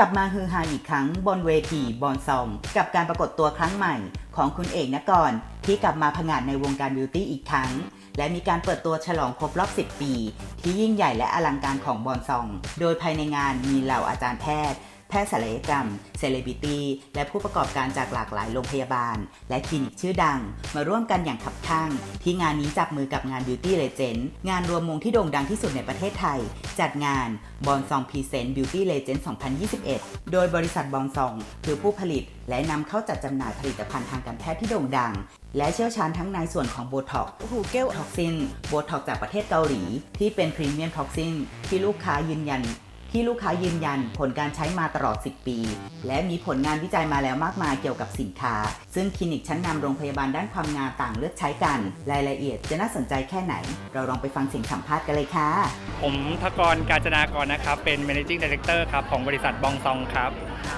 กลับมาฮือฮาอีกครั้งบนเวทีบอนซอง กับการปรากฏตัวครั้งใหม่ของคุณเอกนกรที่กลับมาผงาดในวงการบิวตี้อีกครั้ง และมีการเปิดตัวฉลองครบรอบ 10 ปี ที่ยิ่งใหญ่และอลังการของบอนซอง โดยภายในงานมีเหล่าอาจารย์แพทย์ แพทย์ศัลยกรรม เซเลบิตี้ และผู้ประกอบการจากหลากหลายโรงพยาบาล และคลินิกชื่อดัง มาร่วมกันอย่างขับข้าง ที่งานนี้จับมือกับงาน Beauty Legend งานรวมวงที่โด่งดังที่สุดในประเทศไทย จัดงานบอนซองพรีเซนต์ Beauty Legend 2021 โดยบริษัทบอนซองคือผู้ผลิต และนำเข้าจัดจำหน่ายผลิตภัณฑ์ทางการแพทย์ที่โด่งดัง และเชี่ยวชาญทั้งในส่วนของโบท็อกซ์ท็อกซิน โบท็อกจากประเทศเกาหลี ที่เป็นพรีเมียมท็อกซินที่ลูกค้ายืนยัน ที่ลูกค้ายืนยันผลการใช้มาตลอด 10 ปี และมีผลงานวิจัยมาแล้วมากมายเกี่ยวกับสินค้า ซึ่งคลินิกชั้นนำโรงพยาบาลด้านความงามต่างเลือกใช้กัน รายละเอียดจะน่าสนใจแค่ไหน เราลองไปฟังเสียงสัมภาษณ์กันเลยค่ะ ผมทกรกาญจนากรนะครับ เป็น managing director ครับของบริษัทบองซองครับ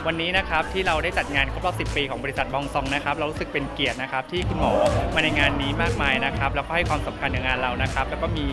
วันนี้นะครับที่เราได้จัดงานครบรอบ 10 ปีของบริษัทบองซองนะครับเรารู้สึกเป็นเกียรตินะครับที่คุณหมอมาในงานนี้มากมายนะครับแล้วก็ให้ความสำคัญในงานเรานะครับ แล้วก็มี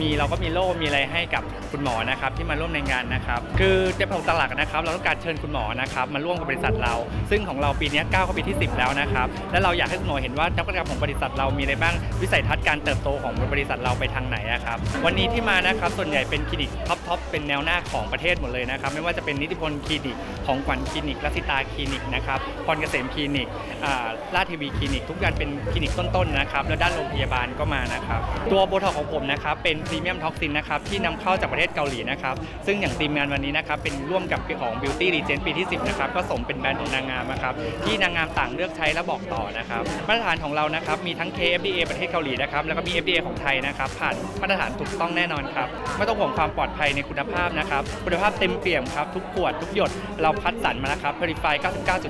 มีเราก็มีโล่มีอะไรให้กับคุณหมอนะครับที่มาร่วมในงานนะครับคือเจ็บของตลาดนะครับเราต้องการเชิญคุณหมอนะครับมาร่วมกับบริษัทเรา ซึ่งของเราปีนี้ก้าวเข้าปีที่ 10 แล้วนะครับและเราอยากให้คุณหมอเห็นว่านวัตกรรมของบริษัทเรามีอะไรบ้างวิสัยทัศน์การเติบโตของบริษัทเราไปทางไหนอะครับวันนี้ที่มานะครับส่วนใหญ่เป็นคลินิกท็อปทอปเป็นแนวหน้าของประเทศหมดเลยนะครับไม่ว่าจะเป็นนิติพลคลินิกของขวัญคลินิกรัสิตาคลินิกนะครับพรเกษมคลินิกอ่าราชเทีวีคลินิก ทุกอย่างเป็นคลินิกต้นๆนะครับแล้วด้านโรงพยาบาลก็มานะครับตัวโบท็อกของผมนะครับเป็นพรีเมียมท็อกซินนะครับที่นำเข้าจากประเทศเกาหลีนะครับซึ่งอย่างทีมงานวันนี้นะครับเป็นร่วมกับของ Beauty Legend ปีที่ 10นะครับก็สมเป็นแบรนด์ของนางงามนะครับที่นางงามต่างเลือกใช้และบอกต่อนะครับมาตรฐานของเรานะครับมีทั้ง KFDA ประเทศเกาหลีนะครับแล้วก็มี FDA ของไทยนะครับผ่านมาตรฐานถูกต้องแน่นอนครับไม่ต้องห่วงความปลอดภัยในคุณภาพนะครับคุณภาพเต็มเปี่ยมครับทุกขวดทุกหยดเราคัดสรรมาแล้วครับ Verify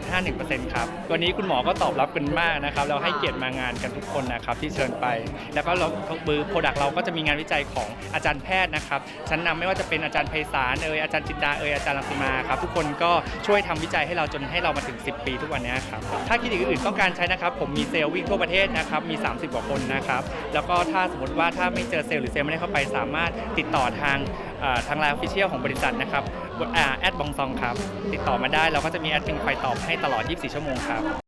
99.51%ครับตัวนี้คุณหมอก็ตอบรับกันมากนะครับ เราให้เกียรติมางานกันทุกคนนะครับที่เชิญไป แล้วก็เราทุกมือโปรดักเราก็จะมีงานวิจัยของอาจารย์แพทย์นะครับ ชั้นนำไม่ว่าจะเป็นอาจารย์ไพศาลเอยอาจารย์จินดาเอยอาจารย์รังสิมาครับ ทุกคนก็ช่วยทำวิจัยให้เราจนให้เรามาถึง 10 ปีทุกวันนี้ครับ ถ้าคลินิกอื่นต้องการใช้นะครับ ผมมีเซลล์วิ่งทั่วประเทศนะครับ มี 30 กว่าคนนะครับ แล้วก็ถ้าสมมติว่าถ้าไม่เจอเซลล์หรือเซลล์ไม่ได้เข้าไปสามารถติดต่อทาง ทางไลน์ออฟฟิเชียลของบริษัทนะครับแอดบองซองครับ ติดต่อมาได้เราก็จะมีแอดมินคอยตอบให้ตลอด 24 ชั่วโมงครับ